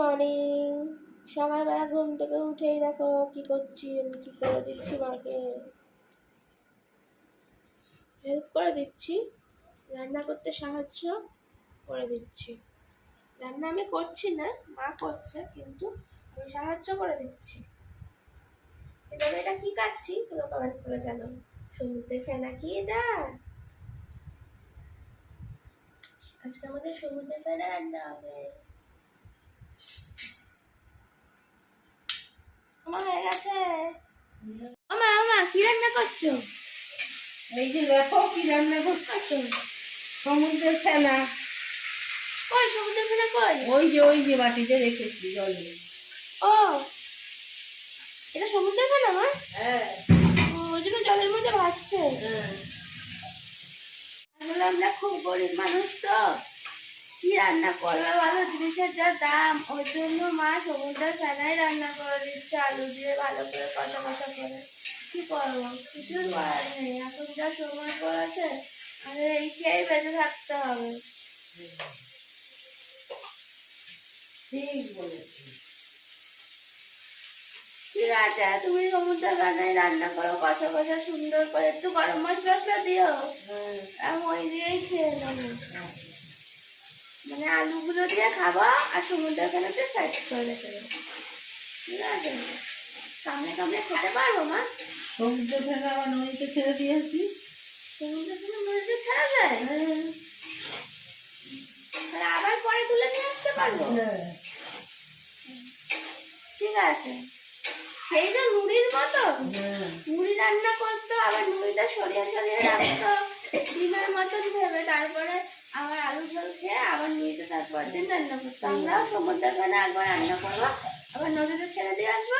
Morning. সকালবেলা ঘুম থেকে উঠেই দেখো কি করছি, আমি কি করে দিচ্ছি মাকে। হেল্প করে দিচ্ছি, রান্না করতে সাহায্য করে দিচ্ছি। রান্না আমি করছি না, মা করছে, কিন্তু আমি সাহায্য করে দিচ্ছি। কিন্তু এটা কি কাটছি, তোমরা কমেন্ট করে জানো সমুদ্রের ফেনা কি এটা? আজকে আমাদের সমুদ্রের ফেনা রান্না হবে। রান্না এই যে দেখো কি রান্না করছ সমুদ্রের ফেনা। কই সমুদ্রের ফেনা কই? ওই যে ওই যে বাটিতে রেখেছি জলে। ও এটা সমুদ্রের ফেনা মা হ্যাঁ। ওই জন্য জলের মধ্যে ভাসছে। হ্যাঁ। আমরা খুব গরিব মানুষ তো। কি রান্না করবে ভালো জিনিসের যা দাম ওই জন্য মা সমুদ্রের ফেনাই রান্না করে দিচ্ছে আলু দিয়ে ভালো করে কষা কষা করে। কি করব? কিছু করার নেই। এখন যা সময় পড়েছে আমাদের এই খেয়েই বেঁচে থাকতে হবে। ঠিক আছে তুমি সমুদ্রের ফেনাই রান্না করো কষা কষা সুন্দর করে। একটু গরম মশলা দিও। হ্যাঁ। আমি ওই দিয়েই খেয়ে নেব। হ্যাঁ। মানে আলুগুলো দিয়ে খাবা আর সমুদ্রের ফেনাতে সাইড করে দেবো। ঠিক আছে? সামনে সামনে খেতে পারব মা? সমুদ্রের ফেনা আবার নদীতে ছেড়ে দিয়েছি। সমুদ্রের ফেনা নদীতে ছাড়া যায় তাহলে আবার পরে তুলে নিয়ে আসতে পারব? হ্যাঁ। ঠিক আছে। সেই যে মুড়ির মতো হ্যাঁ। মুড়ি রান্না করতো আবার মুড়িটা সরিয়ে সরিয়ে রাখতো ডিমের মতন ভেবে তারপরে আবার আলু ঝোল খেয়ে আবার মুড়িটা তারপর দিন রান্না করতো। আমরাও সমুদ্রের ফেনা একবার রান্না করব আবার নদীতে ছেড়ে দিয়ে আসব।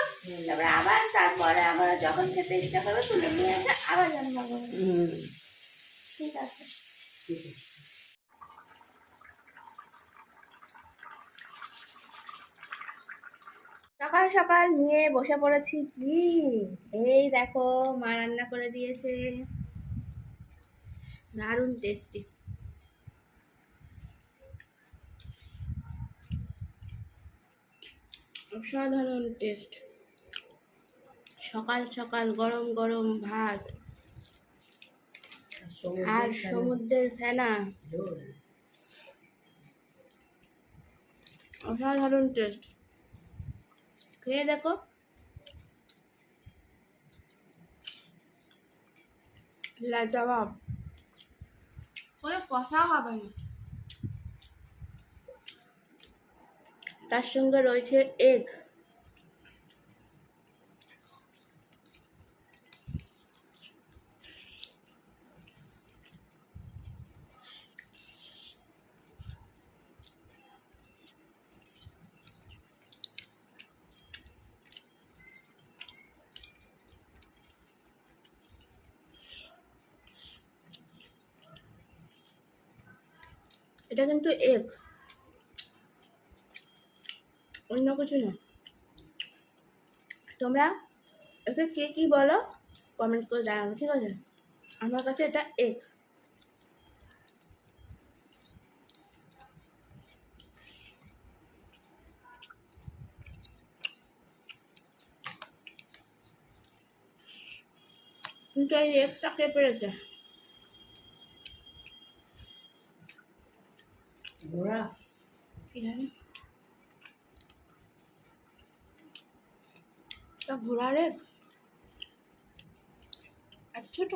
তারপরে আবার তারপরে আবার যখন খেতে ইচ্ছা করবে তুলে নিয়ে এসে আবার রান্না করব ঠিক আছে। সকাল সকাল নিয়ে বসে পড়েছি কি? এই দেখো মা রান্না করে দিয়েছে। দারুণ টেস্টি অসাধারণ টেস্ট। সকাল সকাল গরম গরম ভাত আর সমুদ্রের ফেনা। অসাধারণ টেস্ট। খেয়ে দেখো। লাজবাব কোনো কথা হবে না। তার সঙ্গে রয়েছে এগ। এটা কিন্তু এগ। অন্য কিছু না। তোমরা একে কে কি বলো কমেন্ট করে জানাব ঠিক আছে? আমার কাছে এটা এগ কিন্তু এই এগটা কে পেরেছে? ঘোড়া কি জানি? তা ঘোড়ার এগ এত ছোট